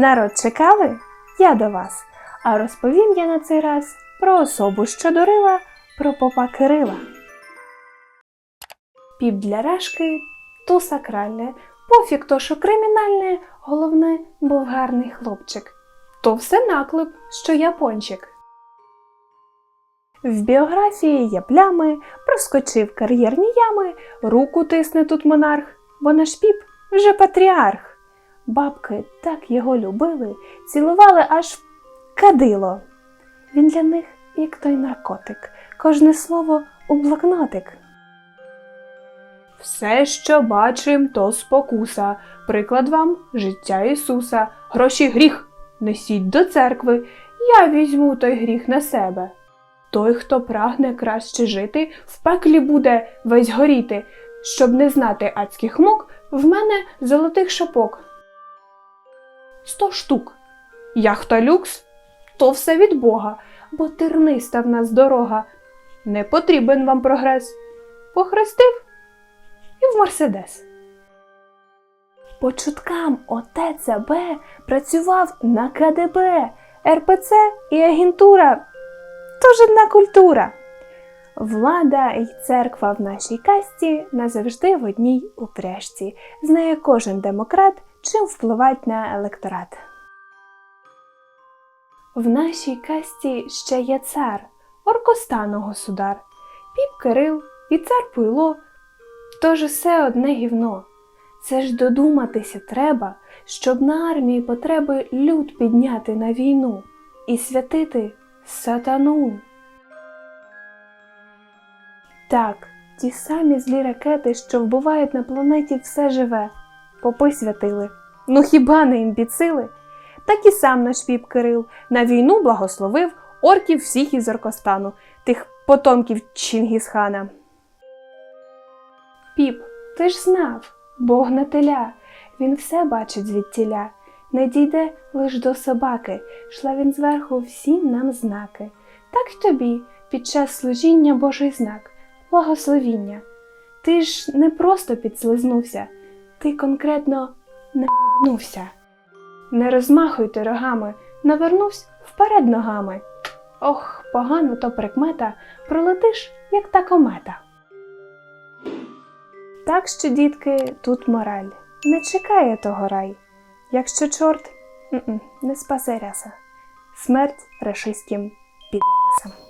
Народ чекали? Я до вас. А розповім я на цей раз про особу, що дурила, про попа Кирила. Піп для решки то сакральне, пофіг то, що кримінальне, головне, був гарний хлопчик. То все наклеп, що япончик. В біографії є плями, проскочив кар'єрні ями, руку тисне тут монарх, бо наш піп вже патріарх. Бабки так його любили, цілували аж кадило. Він для них, як той наркотик, кожне слово у блокнотик. Все, що бачим, то спокуса. Приклад вам життя Ісуса. Гроші гріх. Несіть до церкви. Я візьму той гріх на себе. Той, хто прагне краще жити, в пеклі буде весь горіти. Щоб не знати адських мук, в мене золотих шапок. Сто штук. Яхта люкс то все від Бога, бо терниста в нас дорога. Не потрібен вам прогрес. Похрестив і в Мерседес. По чуткам отець АБ працював на КДБ, РПЦ і агентура. Тож одна культура. Влада й церква в нашій касті назавжди в одній упряжці. Знає кожен демократ, чим впливать на електорат. В нашій касті ще є цар, Оркостану государ, піп Кирил і цар Пуйло. Тож усе одне гівно. Це ж додуматися треба, щоб на армії потреби люд підняти на війну і святити сатану. Так, ті самі злі ракети, що вбивають на планеті все живе, попи святили. Ну хіба не імбіцили? Так і сам наш піп Кирил на війну благословив орків всіх із Оркостану, тих потомків Чингісхана. Піп, ти ж знав, Бог на теля, він все бачить звідтіля, не дійде лиш до собаки, шла він зверху всім нам знаки. Так й тобі під час служіння Божий знак, благословіння. Ти ж не просто підслизнувся, ти конкретно не. Не розмахуйте рогами, навернувсь вперед ногами. Ох, погано то прикмета, пролетиш, як та комета. Так що, дітки, тут мораль. Не чекає того рай. Якщо чорт не спасе ряса. Смерть рашистським підрасам.